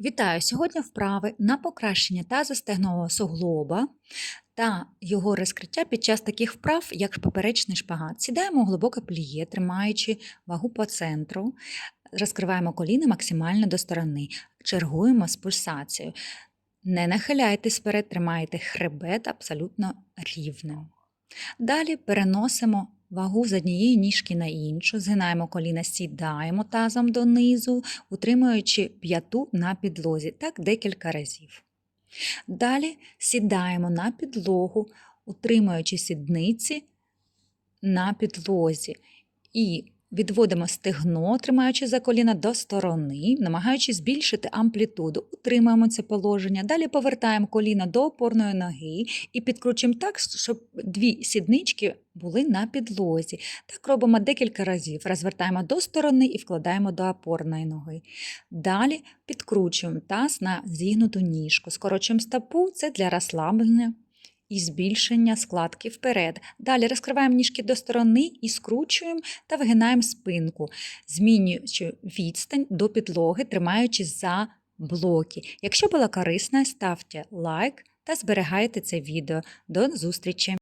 Вітаю! Сьогодні вправи на покращення тазостегнового суглоба та його розкриття під час таких вправ, як поперечний шпагат. Сідаємо у глибоке пліє, тримаючи вагу по центру, розкриваємо коліна максимально до сторони, чергуємо з пульсацією. Не нахиляйтесь вперед, тримайте хребет абсолютно рівним. Далі переносимо вагу з однієї ніжки на іншу, згинаємо коліна, сідаємо тазом донизу, утримуючи п'яту на підлозі, так декілька разів. Далі сідаємо на підлогу, утримуючи сідниці на підлозі. І відводимо стегно, тримаючи за коліна до сторони, намагаючись збільшити амплітуду. Утримуємо це положення. Далі повертаємо коліна до опорної ноги і підкручуємо так, щоб дві сіднички були на підлозі. Так робимо декілька разів. Розвертаємо до сторони і вкладаємо до опорної ноги. Далі підкручуємо таз на зігнуту ніжку. Скорочуємо стопу, це для розслаблення і збільшення складки вперед. Далі розкриваємо ніжки до сторони і скручуємо та вигинаємо спинку, змінюючи відстань до підлоги, тримаючись за блоки. Якщо була корисна, ставте лайк та зберігайте це відео. До зустрічі!